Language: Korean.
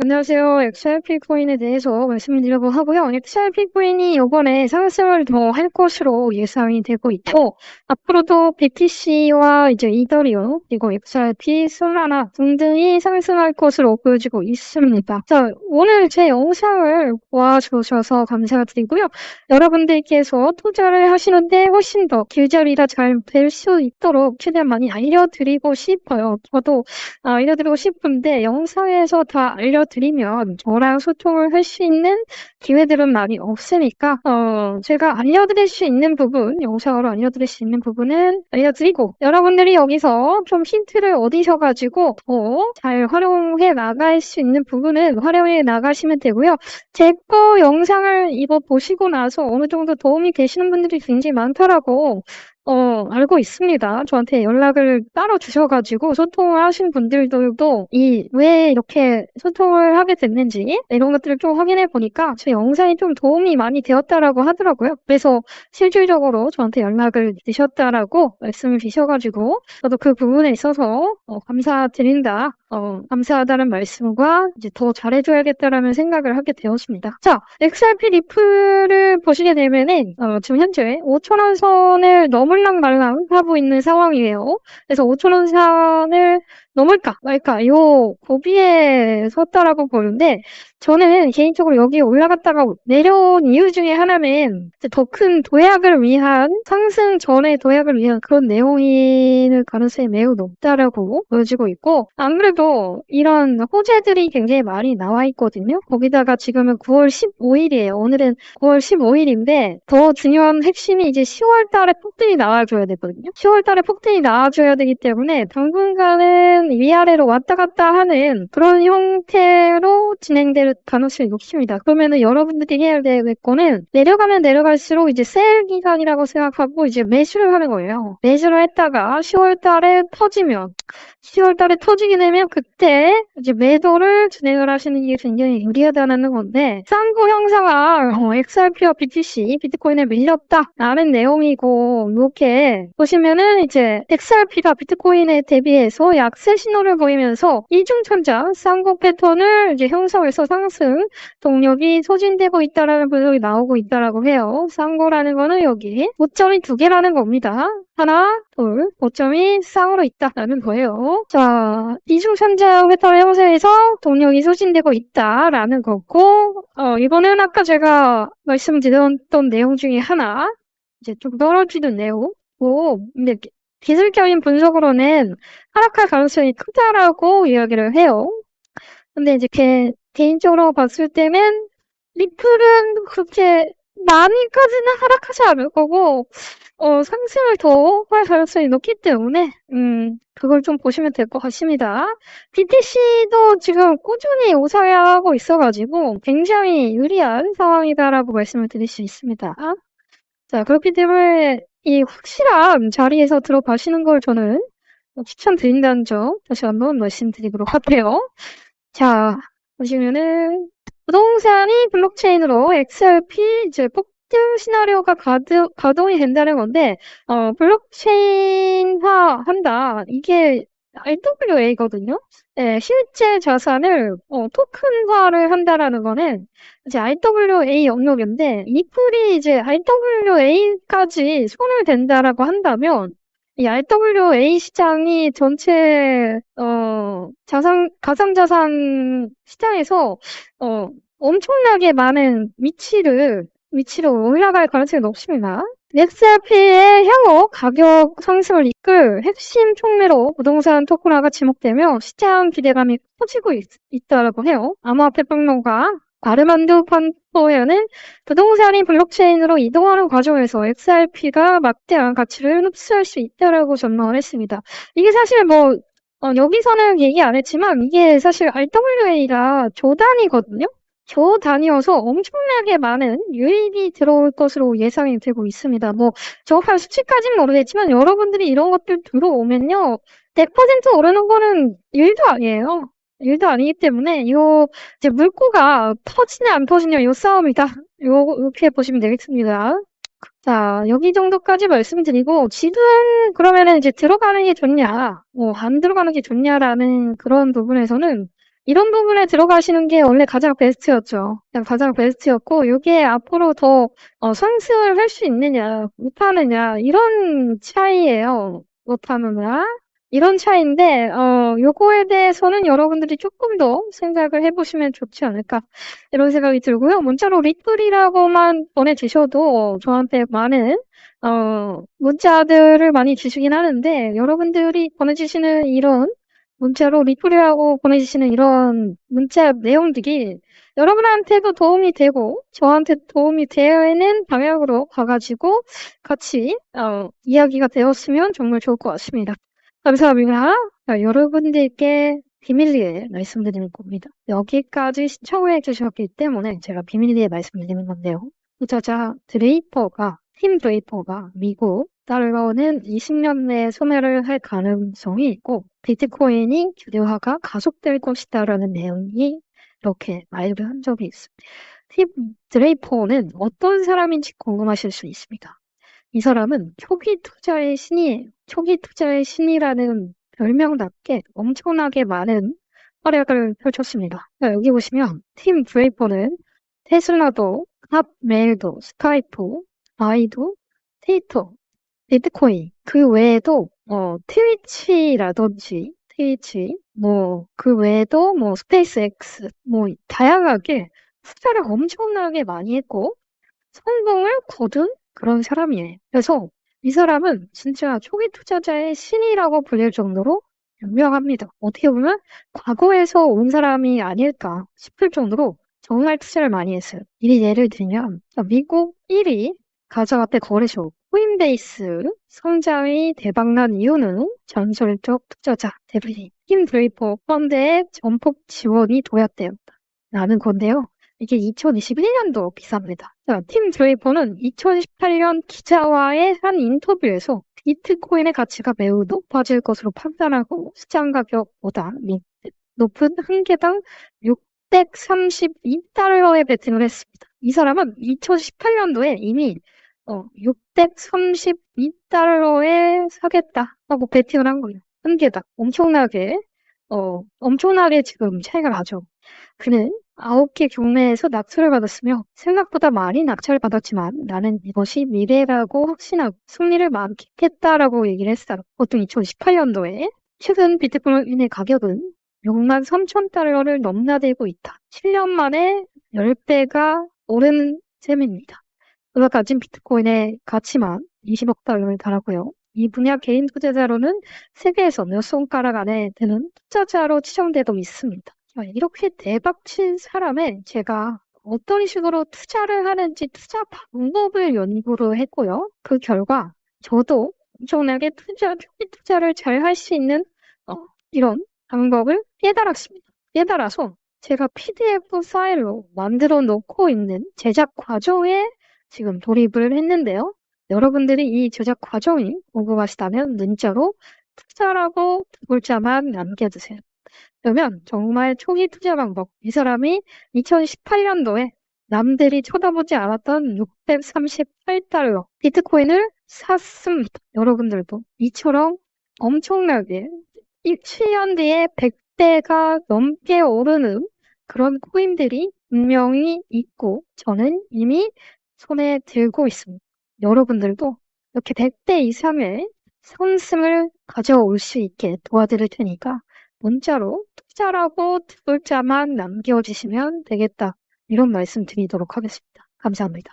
안녕하세요. XRP 코인에 대해서 말씀드리려고 하고요. XRP 코인이 이번에 상승을 더 할 것으로 예상이 되고 있고, 앞으로도 BTC와 이제 이더리움, 그리고 XRP, 솔라나 등등이 상승할 것으로 보여지고 있습니다. 자, 오늘 제 영상을 와주셔서 감사드리고요. 여러분들께서 투자를 하시는데 훨씬 더 길절이라 잘될 수 있도록 최대한 많이 알려드리고 싶어요. 저도 알려드리고 싶은데 영상에서 다 알려 드리면 저랑 소통을 할 수 있는 기회들은 많이 없으니까 어, 제가 알려드릴 수 있는 부분, 영상으로 알려드릴 수 있는 부분은 알려드리고 여러분들이 여기서 좀 힌트를 얻으셔 가지고 더 잘 활용해 나갈 수 있는 부분은 활용해 나가시면 되고요. 제 거 영상을 이거 보시고 나서 어느 정도 도움이 되시는 분들이 굉장히 많더라고. 어, 알고 있습니다. 저한테 연락을 따로 주셔가지고 소통을 하신 분들도 이 왜 이렇게 소통을 하게 됐는지 이런 것들을 좀 확인해 보니까 제 영상이 좀 도움이 많이 되었다라고 하더라고요. 그래서 실질적으로 저한테 연락을 주셨다라고 말씀을 주셔가지고 저도 그 부분에 있어서 어, 감사드린다. 어, 감사하다는 말씀과 이제 더 잘해줘야겠다라는 생각을 하게 되었습니다. 자, XRP 리플을 보시게 되면은 어, 지금 현재 5천원 선을 넘을랑 말랑 하고 있는 상황이에요. 그래서 5천원 선을 넘을까 말까 요 고비에 섰다라고 보는데 저는 개인적으로 여기 올라갔다가 내려온 이유 중에 하나는 더 큰 도약을 위한 상승 전에 도약을 위한 그런 내용일 가능성이 매우 높다라고 보여지고 있고 안 그래도 이런 호재들이 굉장히 많이 나와 있거든요. 거기다가 지금은 9월 15일이에요. 오늘은 9월 15일인데 더 중요한 핵심이 이제 10월 달에 폭등이 나와줘야 되거든요. 10월 달에 폭등이 나와줘야 되기 때문에 당분간은 위아래로 왔다 갔다 하는 그런 형태로 진행될 가능성이 높습니다. 그러면은 여러분들이 해야 될 거는 내려가면 내려갈수록 이제 세일 기간이라고 생각하고 이제 매수를 하는 거예요. 매수를 했다가 10월 달에 터지면 10월 달에 터지게 되면 그때 이제 매도를 진행을 하시는 게 굉장히 유리하다는 건데 쌍구 형사가 어, XRP와 BTC, 비트코인에 밀렸다 라는 내용이고 이렇게 보시면은 이제 XRP가 비트코인에 대비해서 약세 신호를 보이면서 이중천장 쌍구 패턴을 이제 형성해서 상승 동력이 소진되고 있다라는 분석이 나오고 있다라고 해요. 쌍구라는 거는 여기 고점이 두 개라는 겁니다. 하나, 둘, 고점이 쌍으로 있다라는 거예요. 자, 이중천장 패턴을 형성해서 동력이 소진되고 있다라는 거고, 어, 이거는 아까 제가 말씀드렸던 내용 중에 하나, 이제 좀 떨어지는 내용. 고 근데 기술적인 분석으로는 하락할 가능성이 크다라고 이야기를 해요. 근데 이제 개, 개인적으로 봤을 때는 리플은 그렇게 많이까지는 하락하지 않을 거고 어, 상승을 더 할 가능성이 높기 때문에 음, 그걸 좀 보시면 될 것 같습니다. BTC도 지금 꾸준히 우상향하고 있어가지고 굉장히 유리한 상황이다라고 말씀을 드릴 수 있습니다. 자, 그렇기 때문에 이 확실한 자리에서 들어가시는 걸 저는 추천드린다는 점 다시 한번 말씀드리도록 할게요. 자, 보시면은 부동산이 블록체인으로 XRP 이제 폭등 시나리오가 가드, 가동이 된다는 건데 어, 블록체인화 한다. 이게 RWA거든요. 네, 실제 자산을 어, 토큰화를 한다라는 거는 이제 RWA 영역인데 리플이 이제 RWA까지 손을 댄다라고 한다면 이 RWA 시장이 전체 어, 자산 가상 자산 시장에서 어, 엄청나게 많은 위치를 위치로 올라갈 가능성이 높습니다. XRP의 향후 가격 상승을 이끌 핵심 촉매로 부동산 토큰화가 지목되며 시장 기대감이 커지고 있, 다라고 해요. 암호화폐 평론가 아르만드 판포에는 부동산이 블록체인으로 이동하는 과정에서 XRP가 막대한 가치를 흡수할 수 있다라고 전망을 했습니다. 이게 사실 뭐 어, 여기서는 얘기 안 했지만 이게 사실 RWA가 조단이거든요. 저 단위여서 엄청나게 많은 유입이 들어올 것으로 예상이 되고 있습니다. 뭐 정확한 수치까지는 모르겠지만 여러분들이 이런 것들 들어오면요. 100% 오르는 거는 일도 아니에요. 일도 아니기 때문에 요 이제 물고가 터지냐 안 터지냐 요 싸움이다. 요 이렇게 보시면 되겠습니다. 자, 여기 정도까지 말씀드리고 지금 그러면은 이제 들어가는 게 좋냐, 뭐 안 들어가는 게 좋냐라는 그런 부분에서는 이런 부분에 들어가시는 게 원래 가장 베스트였죠. 가장 베스트였고 이게 앞으로 더 어, 상승을 할수 있느냐 못하느냐 이런 차이예요. 못하느냐 이런 차이인데 어, 요거에 대해서는 여러분들이 조금 더 생각을 해보시면 좋지 않을까 이런 생각이 들고요. 문자로 리플이라고만 보내주셔도 저한테 많은 어, 문자들을 많이 주시긴 하는데 여러분들이 보내주시는 이런 문자로 리플이라고 보내주시는 이런 문자 내용들이 여러분한테도 도움이 되고 저한테 도움이 되는 방향으로 가가지고 같이 어, 이야기가 되었으면 정말 좋을 것 같습니다. 감사합니다. 자, 여러분들께 비밀리에 말씀드리는 겁니다. 여기까지 시청해 주셨기 때문에 제가 비밀리에 말씀드리는 건데요. 투자자 드레이퍼가 팀 드레이퍼가 미국 달러는 20년 내에 소멸을 할 가능성이 있고 비트코인이 규제화가 가속될 것이다라는 내용이 이렇게 말을 한 적이 있습니다. 팀 드레이퍼는 어떤 사람인지 궁금하실 수 있습니다. 이 사람은 초기 투자의 신이에요. 초기 투자의 신이라는 별명답게 엄청나게 많은 활약을 펼쳤습니다. 자, 여기 보시면 팀 드레이퍼는 테슬라도, 탑메일도, 스카이프, 바이도, 트위터, 비트코인 그 외에도 어, 트위치라든지 트위치 뭐 그 외에도 뭐 스페이스X 뭐 다양하게 투자를 엄청나게 많이 했고 성공을 거둔 그런 사람이에요. 그래서 이 사람은 진짜 초기 투자자의 신이라고 불릴 정도로 유명합니다. 어떻게 보면 과거에서 온 사람이 아닐까 싶을 정도로 정말 투자를 많이 했어요. 이 예를 들면 미국 1위 가자화폐 거래소 코인베이스 성장이 대박난 이유는 전설적 투자자 대부분 팀 드레이퍼 펀드의 전폭 지원이 도약되었다. 라는 건데요. 이게 2021년도 기사입니다. 자, 팀 드레이퍼는 2018년 기자와의 한 인터뷰에서 비트코인의 가치가 매우 높아질 것으로 판단하고 시장 가격보다 높은 한 개당 632달러에 베팅을 했습니다. 이 사람은 2018년도에 이미 어, 632달러에 사겠다라고 베팅을 한 거예요. 한 개당. 엄청나게, 어, 엄청나게 지금 차이가 나죠. 그는 아홉 개 경매에서 낙찰을 받았으며 생각보다 많이 낙찰을 받았지만 나는 이것이 미래라고 확신하고 승리를 만끽했다라고 얘기를 했어요. 보통 2018년도에 최근 비트코인의 가격은 6만 3천 달러를 넘나들고 있다. 7년 만에 10배가 오른 셈입니다. 그가 가진 비트코인의 가치만 20억 달러를 달하고요. 이 분야 개인 투자자로는 세계에서 몇 손가락 안에 드는 투자자로 지정되고 있습니다. 이렇게 대박친 사람의 제가 어떤 식으로 투자를 하는지 투자 방법을 연구를 했고요. 그 결과 저도 엄청나게 투자, 투자를 잘 할 수 있는 어, 이런 방법을 깨달았습니다. 깨달아서 제가 PDF 파일로 만들어 놓고 있는 제작 과정에 지금 돌입을 했는데요. 여러분들이 이 제작 과정이 궁금하시다면 문자로 투자라고 두 글자만 남겨주세요. 그러면 정말 초기 투자 방법. 이 사람이 2018년도에 남들이 쳐다보지 않았던 638달러 비트코인을 샀습니다. 여러분들도 이처럼 엄청나게 7년 뒤에 100대가 넘게 오르는 그런 코인들이 분명히 있고 저는 이미 손에 들고 있습니다. 여러분들도 이렇게 100대 이상의 선승을 가져올 수 있게 도와드릴 테니까 문자로 투자라고 두 글자만 남겨주시면 되겠다. 이런 말씀 드리도록 하겠습니다. 감사합니다.